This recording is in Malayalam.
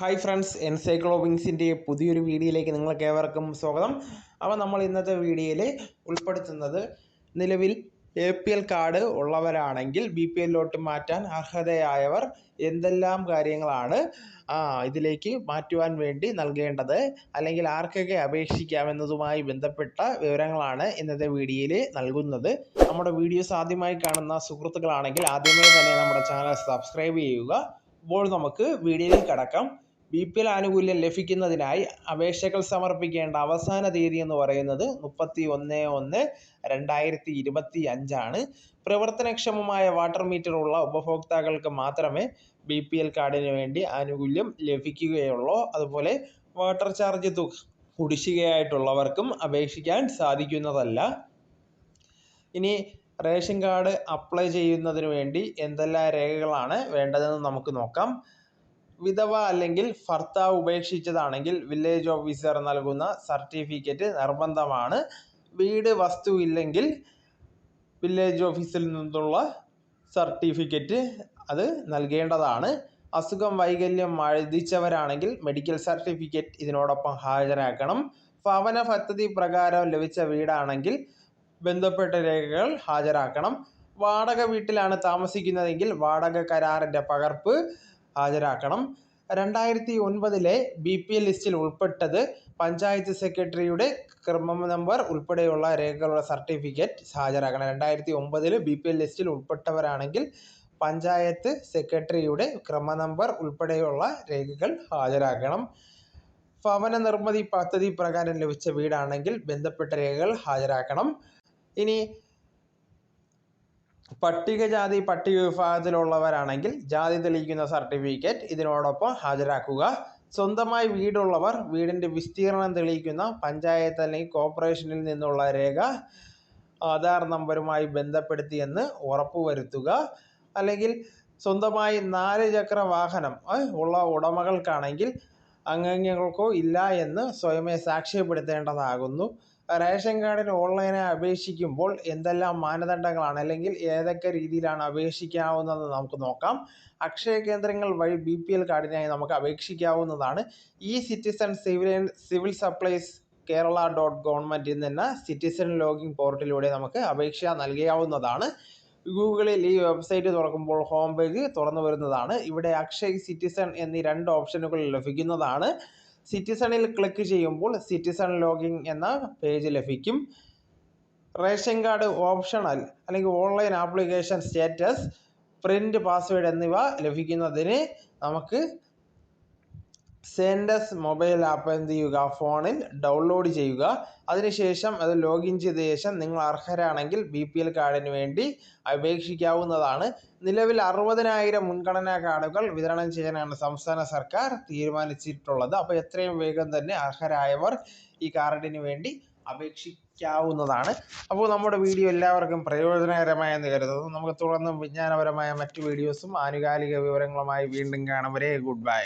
ഹായ് ഫ്രണ്ട്സ് എൻസൈക്ലോവിങ്സിന്റെ പുതിയൊരു വീഡിയോയിലേക്ക് നിങ്ങൾക്ക് ഏവർക്കും സ്വാഗതം. അപ്പോൾ നമ്മൾ ഇന്നത്തെ വീഡിയോയിൽ ഉൾപ്പെടുത്തുന്നത് നിലവിൽ എ പി എൽ കാർഡ് ഉള്ളവരാണെങ്കിൽ ബി പി എല്ലിലോട്ട് മാറ്റാൻ അർഹതയായവർ എന്തെല്ലാം കാര്യങ്ങളാണ് ഇതിലേക്ക് മാറ്റുവാൻ വേണ്ടി നൽകേണ്ടത് അല്ലെങ്കിൽ ആർക്കൊക്കെ അപേക്ഷിക്കാമെന്നതുമായി ബന്ധപ്പെട്ട വിവരങ്ങളാണ് ഇന്നത്തെ വീഡിയോയിൽ നൽകുന്നത്. നമ്മുടെ വീഡിയോസ് ആദ്യമായി കാണുന്ന സുഹൃത്തുക്കളാണെങ്കിൽ ആദ്യമേ തന്നെ നമ്മുടെ ചാനൽ സബ്സ്ക്രൈബ് ചെയ്യുക. അപ്പോൾ നമുക്ക് വീഡിയോയിൽ കടക്കാം. ബി പി എൽ ആനുകൂല്യം ലഭിക്കുന്നതിനായി അപേക്ഷകൾ സമർപ്പിക്കേണ്ട അവസാന തീയതി എന്ന് പറയുന്നത് മുപ്പത്തി ഒന്ന് ഒന്ന് രണ്ടായിരത്തി ഇരുപത്തി അഞ്ചാണ് പ്രവർത്തനക്ഷമമായ വാട്ടർ മീറ്റർ ഉള്ള ഉപഭോക്താക്കൾക്ക് മാത്രമേ ബി പി എൽ കാർഡിന് വേണ്ടി ആനുകൂല്യം ലഭിക്കുകയുള്ളൂ. അതുപോലെ വാട്ടർ ചാർജ് തുക കുടിശ്ശികയായിട്ടുള്ളവർക്കും അപേക്ഷിക്കാൻ സാധിക്കുന്നതല്ല. ഇനി റേഷൻ കാർഡ് അപ്ലൈ ചെയ്യുന്നതിന് വേണ്ടി എന്തെല്ലാം രേഖകളാണ് വേണ്ടതെന്ന് നമുക്ക് നോക്കാം. വിധവ അല്ലെങ്കിൽ ഭർത്താവ് ഉപേക്ഷിച്ചതാണെങ്കിൽ വില്ലേജ് ഓഫീസർ നൽകുന്ന സർട്ടിഫിക്കറ്റ് നിർബന്ധമാണ്. വീട് വസ്തു ഇല്ലെങ്കിൽ വില്ലേജ് ഓഫീസിൽ നിന്നുള്ള സർട്ടിഫിക്കറ്റ് അത് നൽകേണ്ടതാണ്. അസുഖം വൈകല്യം ബാധിച്ചവരാണെങ്കിൽ മെഡിക്കൽ സർട്ടിഫിക്കറ്റ് ഇതിനോടൊപ്പം ഹാജരാക്കണം. ഭവന പദ്ധതി പ്രകാരം ലഭിച്ച വീടാണെങ്കിൽ ബന്ധപ്പെട്ട രേഖകൾ ഹാജരാക്കണം. വാടക വീട്ടിലാണ് താമസിക്കുന്നതെങ്കിൽ വാടക കരാറിന്റെ പകർപ്പ് ഹാജരാക്കണം. രണ്ടായിരത്തി ഒൻപതിലെ ബി പി എൽ ലിസ്റ്റിൽ ഉൾപ്പെട്ടത് പഞ്ചായത്ത് സെക്രട്ടറിയുടെ ക്രമം നമ്പർ ഉൾപ്പെടെയുള്ള രേഖകളുടെ സർട്ടിഫിക്കറ്റ് ഹാജരാക്കണം. രണ്ടായിരത്തി ഒമ്പതിൽ ബി പി എൽ ലിസ്റ്റിൽ ഉൾപ്പെട്ടവരാണെങ്കിൽ പഞ്ചായത്ത് സെക്രട്ടറിയുടെ ക്രമ നമ്പർ ഉൾപ്പെടെയുള്ള രേഖകൾ ഹാജരാക്കണം. ഭവന നിർമ്മിതി പദ്ധതി പ്രകാരം ലഭിച്ച വീടാണെങ്കിൽ ബന്ധപ്പെട്ട രേഖകൾ ഹാജരാക്കണം. ഇനി പട്ടികജാതി പട്ടിക വിഭാഗത്തിലുള്ളവരാണെങ്കിൽ ജാതി തെളിയിക്കുന്ന സർട്ടിഫിക്കറ്റ് ഇതിനോടൊപ്പം ഹാജരാക്കുക. സ്വന്തമായി വീടുള്ളവർ വീടിന്റെ വിസ്തീർണം തെളിയിക്കുന്ന പഞ്ചായത്ത് അല്ലെങ്കിൽ കോർപ്പറേഷനിൽ നിന്നുള്ള രേഖ ആധാർ നമ്പറുമായി ബന്ധപ്പെടുത്തിയെന്ന് ഉറപ്പുവരുത്തുക. അല്ലെങ്കിൽ സ്വന്തമായി നാല് ചക്ര വാഹനം ഉള്ള ഉടമകൾക്കാണെങ്കിൽ അംഗങ്ങൾക്കോ ഇല്ല എന്ന് സ്വയമേ സാക്ഷ്യപ്പെടുത്തേണ്ടതാകുന്നു. റേഷൻ കാർഡിന് ഓൺലൈനായി അപേക്ഷിക്കുമ്പോൾ എന്തെല്ലാം മാനദണ്ഡങ്ങളാണ് അല്ലെങ്കിൽ ഏതൊക്കെ രീതിയിലാണ് അപേക്ഷിക്കാവുന്നത് നമുക്ക് നോക്കാം. അക്ഷയ കേന്ദ്രങ്ങൾ വഴി ബി പി എൽ കാർഡിനായി നമുക്ക് അപേക്ഷിക്കാവുന്നതാണ്. ഈ citizen civil civil supplies Kerala dot ഗവൺമെന്റിൽ നിന്ന് സിറ്റിസൺ ലോഗിൻ പോർട്ടലിലൂടെ നമുക്ക് അപേക്ഷ നൽകിയാവുന്നതാണ്. ഗൂഗിളിൽ ഈ വെബ്സൈറ്റ് തുറക്കുമ്പോൾ ഹോം പേജ് തുറന്നു വരുന്നതാണ്. ഇവിടെ അക്ഷയ് സിറ്റിസൺ എന്നീ രണ്ട് ഓപ്ഷനുകൾ ലഭിക്കുന്നതാണ്. സിറ്റിസണിൽ ക്ലിക്ക് ചെയ്യുമ്പോൾ സിറ്റിസൺ ലോഗിൻ എന്ന പേജ് ലഭിക്കും. റേഷൻ കാർഡ് ഓപ്ഷണൽ അല്ലെങ്കിൽ online application status print password എന്നിവ ലഭിക്കുന്നതിന് നമുക്ക് സെൻഡസ് മൊബൈൽ ആപ്പ് എന്ത് ചെയ്യുക ഫോണിൽ ഡൗൺലോഡ് ചെയ്യുക. അതിനുശേഷം അത് ലോഗിൻ ചെയ്ത ശേഷം നിങ്ങൾ അർഹരാണെങ്കിൽ ബി പി എൽ കാർഡിന് വേണ്ടി അപേക്ഷിക്കാവുന്നതാണ്. നിലവിൽ അറുപതിനായിരം മുൻഗണനാ കാർഡുകൾ വിതരണം ചെയ്യാനാണ് സംസ്ഥാന സർക്കാർ തീരുമാനിച്ചിട്ടുള്ളത്. അപ്പോൾ എത്രയും വേഗം തന്നെ അർഹരായവർ ഈ കാർഡിന് വേണ്ടി അപേക്ഷിക്കാവുന്നതാണ്. അപ്പോൾ നമ്മുടെ വീഡിയോ എല്ലാവർക്കും പ്രയോജനകരമായെന്ന് കരുതുന്നു. നമുക്ക് തുടർന്നും വിജ്ഞാനപരമായ മറ്റു വീഡിയോസും ആനുകാലിക വിവരങ്ങളുമായി വീണ്ടും കാണും. വരെ ഗുഡ് ബൈ